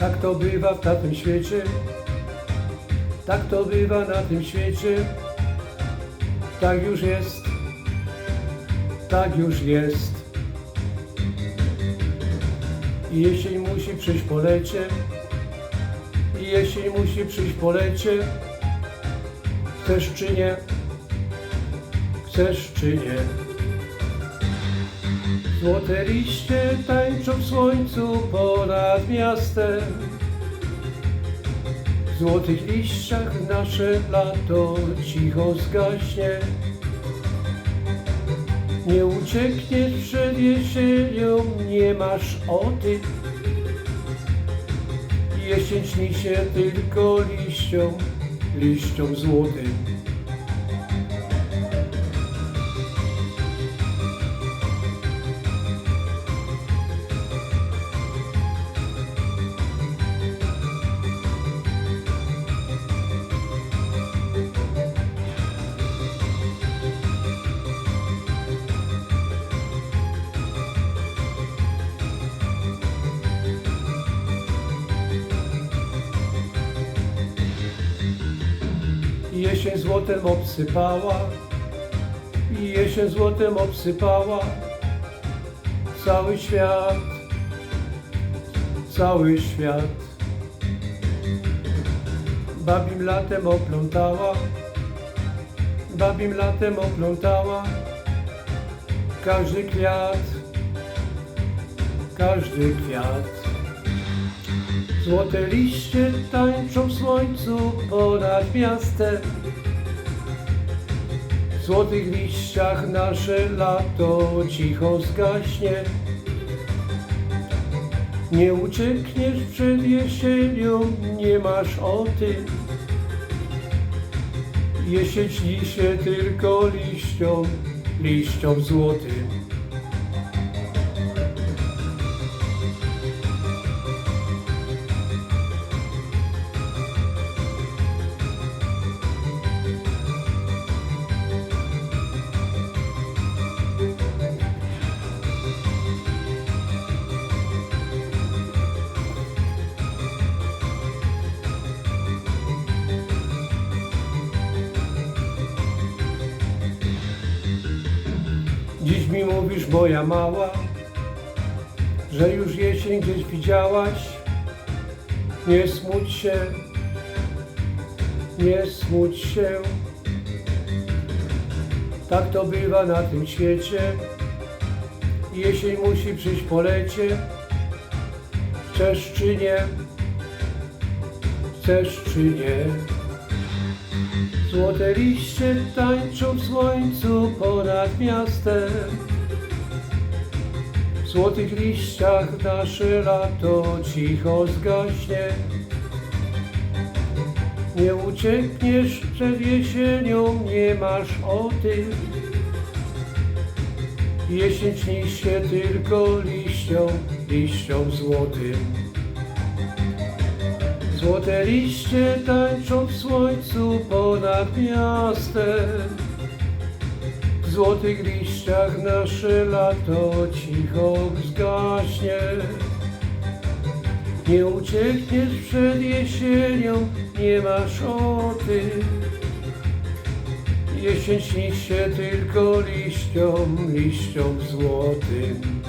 Tak to bywa na tym świecie, tak to bywa na tym świecie, tak już jest, tak już jest. I jesień musi przyjść po lecie, i jesień musi przyjść po lecie, chcesz czy nie, chcesz czy nie. Złote liście tańczą w słońcu ponad miastem. W złotych liściach nasze lato cicho zgaśnie. Nie uciekniesz przed jesienią, nie masz oty. Jesień śni się tylko liściom, liściom złotym. Jesień złotem obsypała, i jesień złotem obsypała cały świat, cały świat. Babim latem oplątała, babim latem oplątała każdy kwiat, każdy kwiat. Złote liście tańczą w słońcu ponad miastem. Złotych liściach nasze lato cicho zgaśnie. Nie uciekniesz przed jesienią, nie masz oty. Jesień śni się tylko liściom, liściom złotym. Dziś mi mówisz, moja mała, że już jesień gdzieś widziałaś. Nie smuć się, nie smuć się. Tak to bywa na tym świecie. Jesień musi przyjść po lecie. Chcesz czy nie, chcesz czy nie. Złote liście tańczą w słońcu ponad miastem. W złotych liściach nasze lato cicho zgaśnie. Nie uciekniesz przed jesienią, nie masz oty. Jesień śni się tylko liściom, liściom złotym. Złote liście tańczą w słońcu ponad miastem. W złotych liściach nasze lato cicho zgaśnie. Nie uciekniesz przed jesienią, nie masz oty. Jesień śni się tylko liściom, liściom złotym.